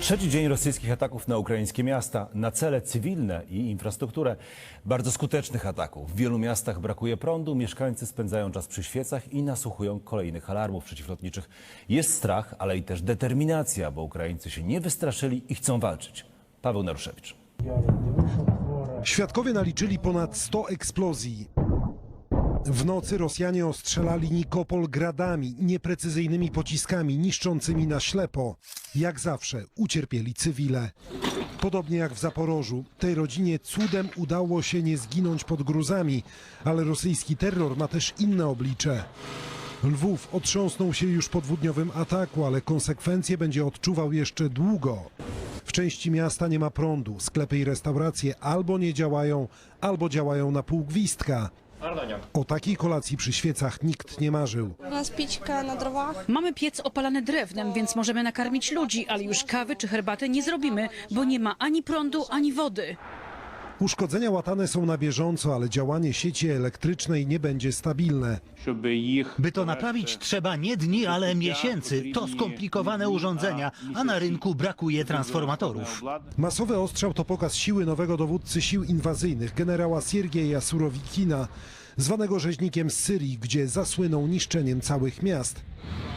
Trzeci dzień rosyjskich ataków na ukraińskie miasta, na cele cywilne i infrastrukturę. Bardzo skutecznych ataków. W wielu miastach brakuje prądu, mieszkańcy spędzają czas przy świecach i nasłuchują kolejnych alarmów przeciwlotniczych. Jest strach, ale i też determinacja, bo Ukraińcy się nie wystraszyli i chcą walczyć. Paweł Naruszewicz. Świadkowie naliczyli ponad 100 eksplozji. W nocy Rosjanie ostrzelali Nikopol gradami, nieprecyzyjnymi pociskami niszczącymi na ślepo. Jak zawsze ucierpieli cywile. Podobnie jak w Zaporożu, tej rodzinie cudem udało się nie zginąć pod gruzami, ale rosyjski terror ma też inne oblicze. Lwów otrząsnął się już po dwudniowym ataku, ale konsekwencje będzie odczuwał jeszcze długo. W części miasta nie ma prądu, sklepy i restauracje albo nie działają, albo działają na pół gwizdka. O takiej kolacji przy świecach nikt nie marzył. У нас печка на дровах. Mamy piec opalany drewnem, więc możemy nakarmić ludzi, ale już kawy czy herbaty nie zrobimy, bo nie ma ani prądu, ani wody. Uszkodzenia łatane są na bieżąco, ale działanie sieci elektrycznej nie będzie stabilne. By to naprawić trzeba nie dni, ale miesięcy. To skomplikowane urządzenia, a na rynku brakuje transformatorów. Masowy ostrzał to pokaz siły nowego dowódcy sił inwazyjnych, generała Siergieja Surowikina, zwanego rzeźnikiem z Syrii, gdzie zasłynął niszczeniem całych miast.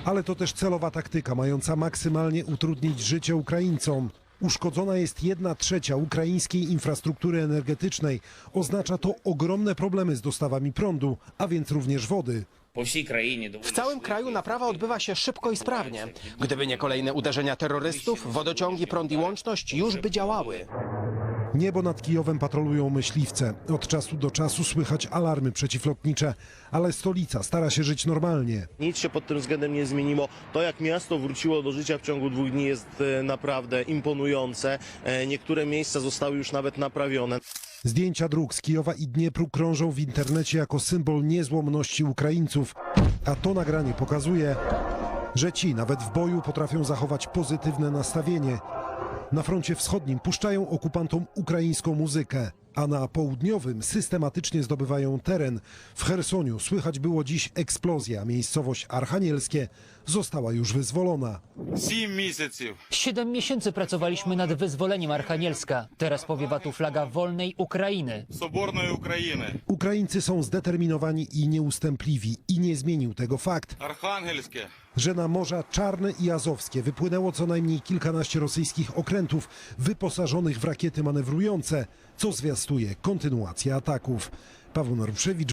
Ale to też celowa taktyka, mająca maksymalnie utrudnić życie Ukraińcom. Uszkodzona jest jedna trzecia ukraińskiej infrastruktury energetycznej. Oznacza to ogromne problemy z dostawami prądu, a więc również wody. W całym kraju naprawa odbywa się szybko i sprawnie. Gdyby nie kolejne uderzenia terrorystów, wodociągi, prąd i łączność już by działały. Niebo nad Kijowem patrolują myśliwce. Od czasu do czasu słychać alarmy przeciwlotnicze, ale stolica stara się żyć normalnie. Nic się pod tym względem nie zmieniło. To, jak miasto wróciło do życia w ciągu dwóch dni, jest e, naprawdę imponujące. E, Niektóre miejsca zostały już nawet naprawione. Zdjęcia dróg z Kijowa i Dniepru krążą w internecie jako symbol niezłomności Ukraińców, a to nagranie pokazuje, że ci nawet w boju potrafią zachować pozytywne nastawienie. Na froncie wschodnim puszczają okupantom ukraińską muzykę, a na południowym systematycznie zdobywają teren. W Chersoniu słychać było dziś eksplozja. Miejscowość Archanielskie została już wyzwolona. Siedem miesięcy pracowaliśmy nad wyzwoleniem Archanielska. Teraz powiewa tu flaga wolnej Ukrainy. Sobornej Ukrainy. Ukraińcy są zdeterminowani i nieustępliwi i nie zmienił tego fakt że na Morza Czarne i Azowskie wypłynęło co najmniej kilkanaście rosyjskich okrętów wyposażonych w rakiety manewrujące, co zwiastuje kontynuację ataków. Paweł Naruszewicz,